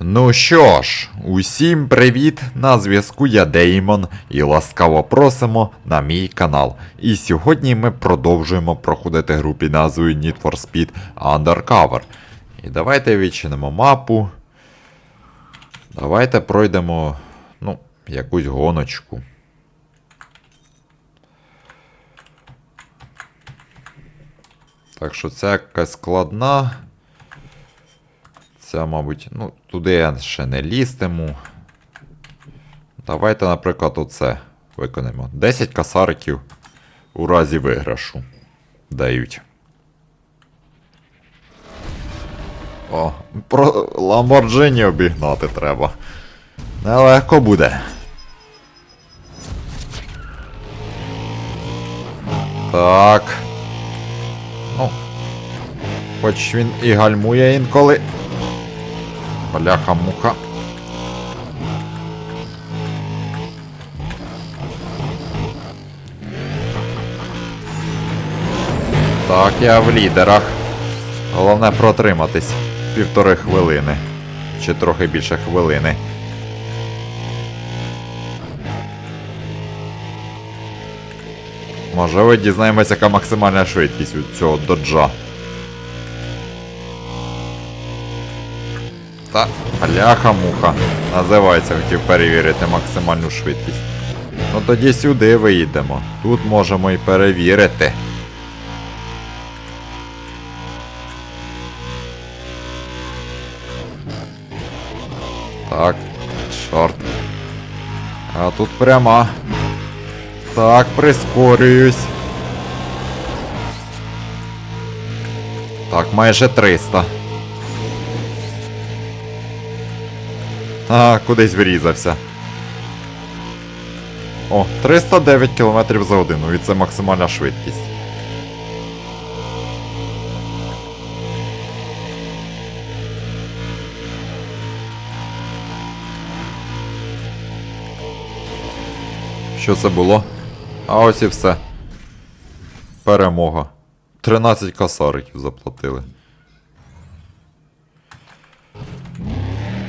Ну що ж, усім привіт! На зв'язку я Деймон і ласкаво просимо на мій канал. І сьогодні ми продовжуємо проходити гру під назвою Need for Speed Undercover. І давайте відчинимо мапу. Давайте пройдемо, ну, якусь гоночку. Так що це якась складна. Це, мабуть, ну, туди я ще не лізтиму. Давайте, наприклад, оце виконаємо. 10 касариків у разі виграшу дають. О, про Ламборджині обігнати треба. Нелегко буде. Так. Ну. Хоч він і гальмує інколи. Бляха-муха. Так, я в лідерах. Головне протриматись півтори хвилини. Чи трохи більше хвилини. Можливо, дізнаємося, яка максимальна швидкість у цього доджа. Та бляха-муха. Називається, хотів перевірити максимальну швидкість. Ну тоді сюди виїдемо. Тут можемо і перевірити. Так, чорт. А тут пряма. Так, прискорююсь. Так, майже 300. А, кудись врізався. О, 309 км за годину, і це максимальна швидкість. Що це було? А ось і все. Перемога. 13 косариків заплатили.